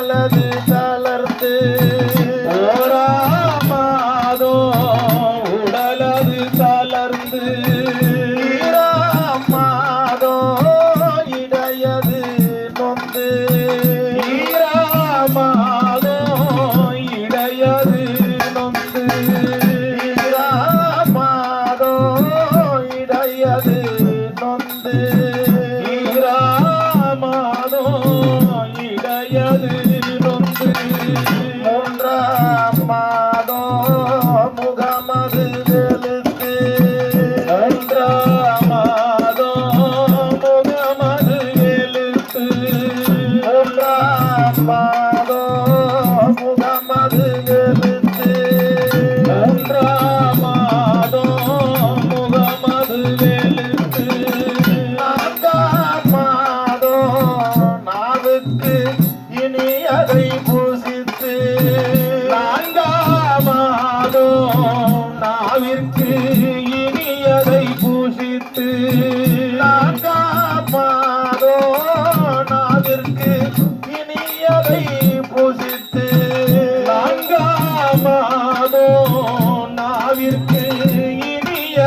உடலது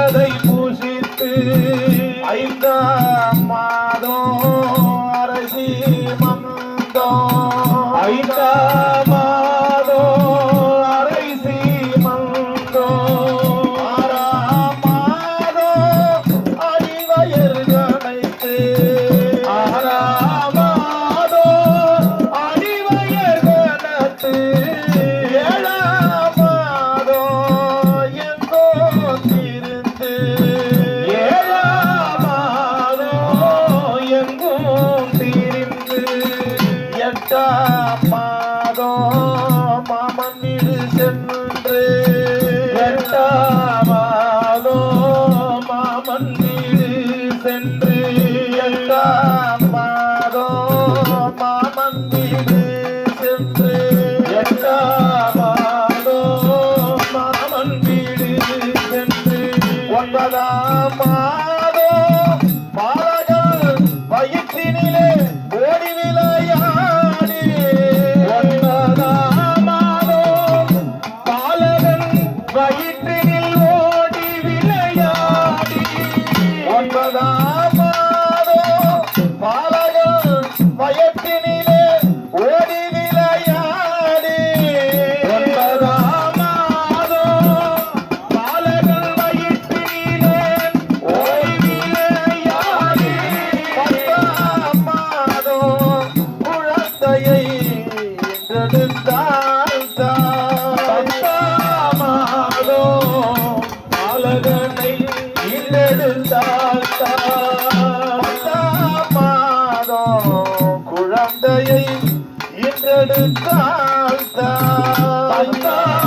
இனியதை பூசித்து ஐந்தா என்றெடுத்தாள் தான்.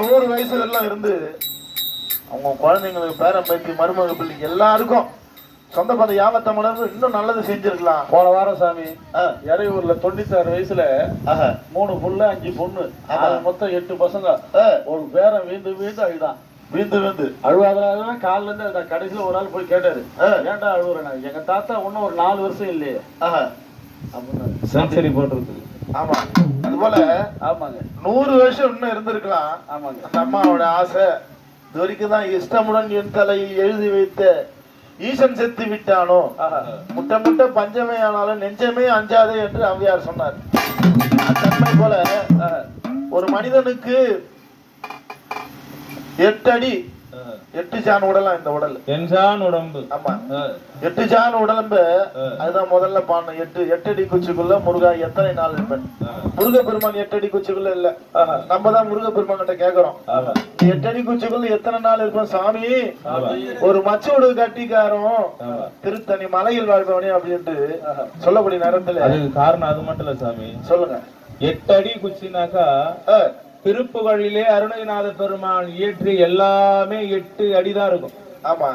நூறு வயசுல எல்லாம் இருந்து அவங்க குழந்தைங்களுக்கு பேரன் பேத்தி மருமக பிள்ளை எல்லாருக்கும் சொந்த பந்த யாபத்தை மலர்ந்து இன்னும் நல்லது செஞ்சிருக்கலாம். போன வாரம் சாமி ஆ, இறையூர்ல தொண்ணூத்தாறு வயசுல ஆஹா. மூணு புள்ள அஞ்சு பொண்ணு. மொத்தம் எட்டு பசங்க. ஆ, ஒரு பேரன் வீந்து வீந்து அழுதான். விந்து விந்து. அழுவாதான் காலில இருந்து அழுதான். கடைசியில ஒரு ஆள் போய் கேட்டாரு. ஆ. ஏன்டா அழுவுறேன் எங்க தாத்தா இன்னும் ஒரு நாலு வருஷம் இல்லையே. ஆஹா. அப்படின்னு. செஞ்சுரி போட்டிருக்கு. ஆமா. அது போல ஆமாங்க. நூறு வருஷம் இன்னும் இருந்திருக்கலாம். ஆமாங்க. அந்த அம்மாவோட ஆசை இது வரைக்கும் தான் இஷ்டமுடன் என் தலையில் எழுதி வைத்த ஈசன் செத்து விட்டானோ? முட்டை முட்டை பஞ்சமே ஆனாலும் நெஞ்சமே அஞ்சாதே என்று அவ்வியார் சொன்னார். அத்தன்மை போல ஒரு மனிதனுக்கு எட்டு எட்டு ஜான் உடலாம் இந்த உடல்? என்சான் உடம்பு. ஆமா. எட்டு ஜான் உடம்பு அதுதான் முதல்ல பாடணும். எட்டு எட்டு அடி குச்சிக்குள்ள முருகா எத்தனை நாள் இருப்பேன்? ஆ, முருகப்பெருமான் எட்டு அடி குச்சிக்குள்ள இல்ல. நம்ம தான் முருகப்பெருமான் கிட்ட கேக்குறோம். ஆமா. எட்டு அடி குச்சிக்குள்ள எத்தனை நாள் இருப்பேன் சாமி. ஒரு மச்சோடு கட்டிக்காரும் ஆமா. திருத்தணி மலையில் வாழ்பவனே அப்படின்ட்டு சொல்லக்கூடிய நேரத்துல காரணம் அது மட்டும் இல்ல சாமி. சொல்லுங்க. எட்டு அடி குச்சினாக்கா திருப்புகழிலே அருணகிநாத பெருமான் இயற்றி எல்லாமே எட்டு அடிதான் இருக்கும். ஆமா.